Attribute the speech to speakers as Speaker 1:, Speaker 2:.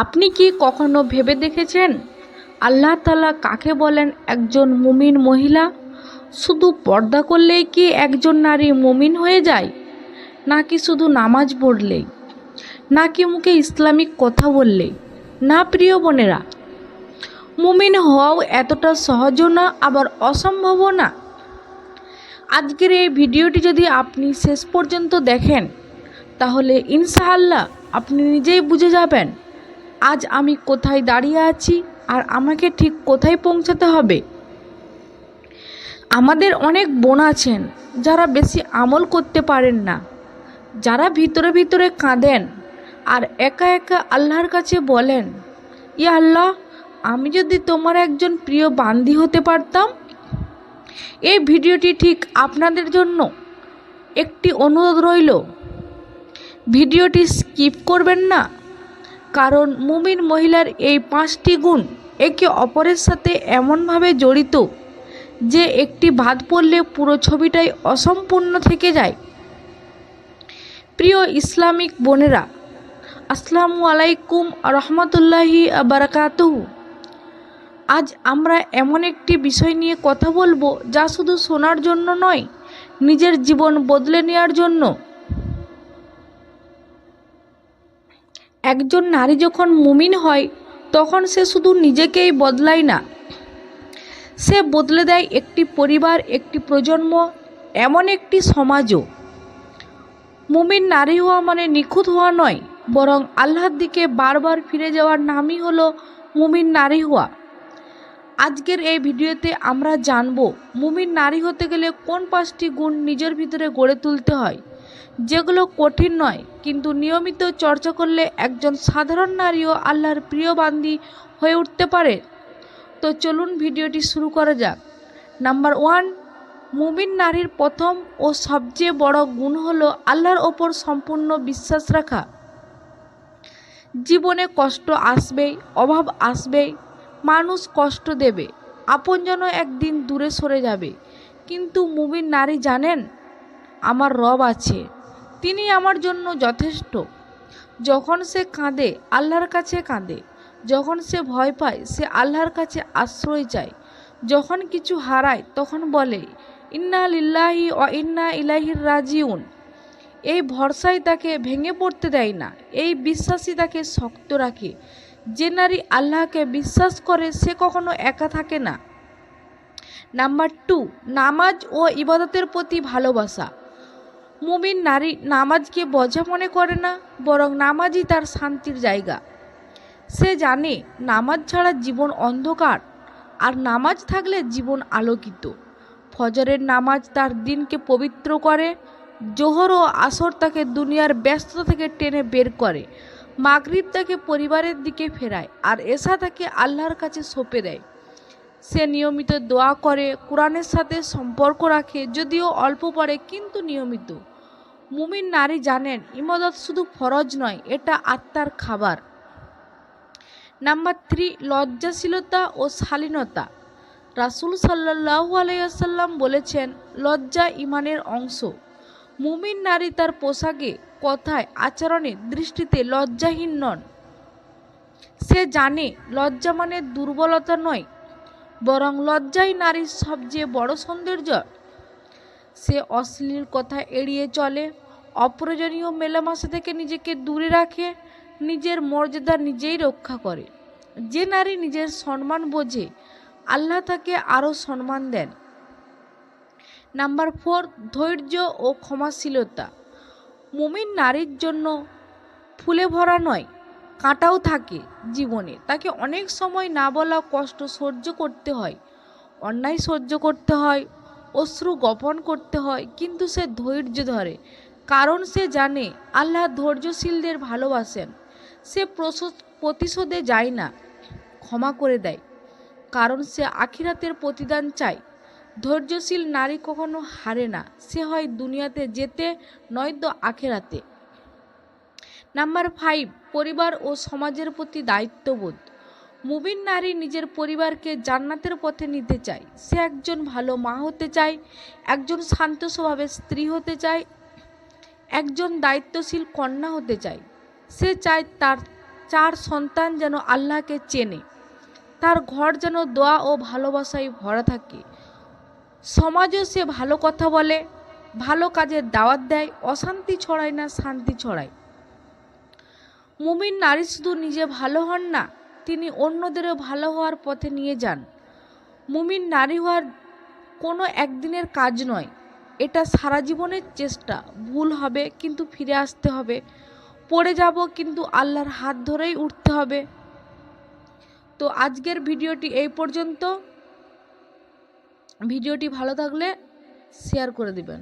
Speaker 1: আপনি কি কখনো ভেবে দেখেছেন? আল্লাহ তালা কাকে বলেন একজন মুমিন মহিলা? শুধু পর্দা করলেই কি একজন নারী মুমিন হয়ে যায়? নাকি শুধু নামাজ পড়লেই নাকি মুখে ইসলামিক কথা বললেই না, প্রিয় বোনেরা, মুমিন হওয়াও এতটা সহজও না, আবার অসম্ভবও না। আজকের এই ভিডিওটি যদি আপনি শেষ পর্যন্ত দেখেন, তাহলে ইনশাআল্লাহ আপনি নিজেই বুঝে যাবেন আজ আমি কোথায় দাঁড়িয়ে আছি আর আমাকে ঠিক কোথায় পৌঁছাতে হবে? আমাদের অনেক বোন আছেন যারা বেশি আমল করতে পারেন না। যারা ভিতরে ভিতরে কাঁদেন আর একা একা আল্লাহর কাছে বলেন ই আল্লাহ, আমি যদি তোমার একজন প্রিয় বান্দি হতে পারতাম? এই ভিডিওটি ঠিক আপনাদের জন্য একটি অনুরোধ রইল। ভিডিওটি স্কিপ করবেন না। কারণ মুমিন মহিলার এই পাঁচটি গুণ একে অপরের সাথে এমনভাবে জড়িত যে একটি বাদ পড়লে পুরো ছবিটাই অসম্পূর্ণ থেকে যায়। প্রিয় ইসলামিক বোনেরা, আসসালামু আলাইকুম রহমতুল্লাহি বারাকাতুহু। আজ আমরা এমন একটি বিষয় নিয়ে কথা বলব যা শুধু শোনার জন্য নয়, নিজের জীবন বদলে নেওয়ার জন্য। একজন নারী যখন মুমিন হয়, তখন সে শুধু নিজেকেই বদলায় না। সে বদলে দেয় একটি পরিবার, একটি প্রজন্ম, এমন একটি সমাজও। মুমিন নারী হওয়া মানে নিখুঁত হওয়া নয়, বরং আল্লাহর দিকে বারবার ফিরে যাওয়ার নামই হলো মুমিন নারী হওয়া। আজকের এই ভিডিওতে আমরা জানব, মুমিন নারী হতে গেলে কোন পাঁচটি গুণ নিজের ভিতরে গড়ে তুলতে হয়। যেগুলো কঠিন নয়, কিন্তু নিয়মিত চর্চা করলে একজন সাধারণ নারীও আল্লাহর প্রিয় বান্দি হয়ে উঠতে পারে। তো চলুন ভিডিওটি শুরু করা যাক। নাম্বার ওয়ান, মুমিন নারীর প্রথম ও সবচেয়ে বড় গুণ হলো আল্লাহর ওপর সম্পূর্ণ বিশ্বাস রাখা। জীবনে কষ্ট আসবেই অভাব আসবেই মানুষ কষ্ট দেবে আপনজনও একদিন দূরে সরে যাবে। কিন্তু মুমিন নারী জানেন, আমার রব আছে। তিনি আমার জন্য যথেষ্ট। যখন সে কাঁদে, আল্লাহর কাছে কাঁদে। যখন সে ভয় পায়, সে আল্লাহর কাছে আশ্রয় চায়। যখন কিছু হারায়, তখন বলে, ইন্না লিল্লাহি ও ইন্না ইলাহির রাজিউন। এই ভরসাই তাকে ভেঙে পড়তে দেয় না। এই বিশ্বাসই তাকে শক্ত রাখে। যে নারী আল্লাহকে বিশ্বাস করে, সে কখনো একা থাকে না। নাম্বার টু, নামাজ ও ইবাদতের প্রতি ভালোবাসা। মুমিন নারী নামাজকে বোঝা মনে করে না, বরং নামাজই তার শান্তির জায়গা। সে জানে নামাজ ছাড়া জীবন অন্ধকার, আর নামাজ থাকলে জীবন আলোকিত। ফজরের নামাজ তার দিনকে পবিত্র করে, জোহর ও আসর তাকে দুনিয়ার ব্যস্ততা থেকে টেনে বের করে, মাগরিব তাকে পরিবারের দিকে ফেরায়, আর এসা তাকে আল্লাহর কাছে সঁপে দেয়। সে নিয়মিত দোয়া করে, কোরআনের সাথে সম্পর্ক রাখে, যদিও অল্প পড়ে কিন্তু নিয়মিত। মুমিন নারী জানেন, ইমাদত শুধু ফরজ নয়, এটা আত্মার খাবার। নাম্বার থ্রি, লজ্জাশীলতা ও শালীনতা। রাসুল সাল্লাহ আলাইসাল্লাম বলেছেন, লজ্জা ইমানের অংশ। মুমিন নারী তার পোশাকে, কথায়, আচরণে দৃষ্টিতে লজ্জাহীন নন। সে জানে, লজ্জা মানে দুর্বলতা নয়, বরং লজ্জাই নারীর সবচেয়ে বড় সৌন্দর্য। সে অশ্লীল কথা এড়িয়ে চলে অপ্রয়োজনীয় মেলামেশা থেকে নিজেকে দূরে রাখে, নিজের মর্যাদা নিজেই রক্ষা করে। যে নারী নিজের সম্মান বোঝে, আল্লাহ তাকে আরও সম্মান দেন। নাম্বার ফোর, ধৈর্য ও ক্ষমাশীলতা। মুমিন নারীর জন্য ফুলে ভরা নয়, কাঁটাও থাকে জীবনে। তাকে অনেক সময় না বলা কষ্ট সহ্য করতে হয়, অন্যায় সহ্য করতে হয়, অশ্রু গোপন করতে হয়, কিন্তু সে ধৈর্য ধরে। কারণ সে জানে আল্লাহ ধৈর্যশীলদের ভালোবাসেন। সে প্রতিশোধে যায় না, ক্ষমা করে দেয়। কারণ সে আখিরাতের প্রতিদান চায়। ধৈর্যশীল নারী কখনো হারে না, সে হয় দুনিয়াতে যেতে নয়তো আখেরাতে। নাম্বার ফাইভ, পরিবার ও সমাজের প্রতি দায়িত্ববোধ। মুবিন নারী নিজের পরিবারকে জান্নাতের পথে নিতে চায়। সে একজন ভালো মা হতে চায়, একজন শান্ত স্বভাবের স্ত্রী হতে চায় একজন দায়িত্বশীল কন্যা হতে চায়। সে চায় তার চার সন্তান যেন আল্লাহকে চেনে। তার ঘর যেন দোয়া ও ভালোবাসায় ভরা থাকে। সমাজও সে ভালো কথা বলে, ভালো কাজের দাওয়াত দেয়, অশান্তি ছড়ায় না, শান্তি ছড়ায়। মুমিন নারী শুধু নিজে ভালো হন না, তিনি অন্যদেরও ভালো হওয়ার পথে নিয়ে যান। মুমিন নারী হওয়ার কোনো একদিনের কাজ নয় এটা সারা জীবনের চেষ্টা। ভুল হবে, কিন্তু ফিরে আসতে হবে। পড়ে যাব, কিন্তু আল্লাহর হাত ধরেই উঠতে হবে। তো আজকের ভিডিওটি এই পর্যন্ত। ভিডিওটি ভালো থাকলে শেয়ার করে দিবেন।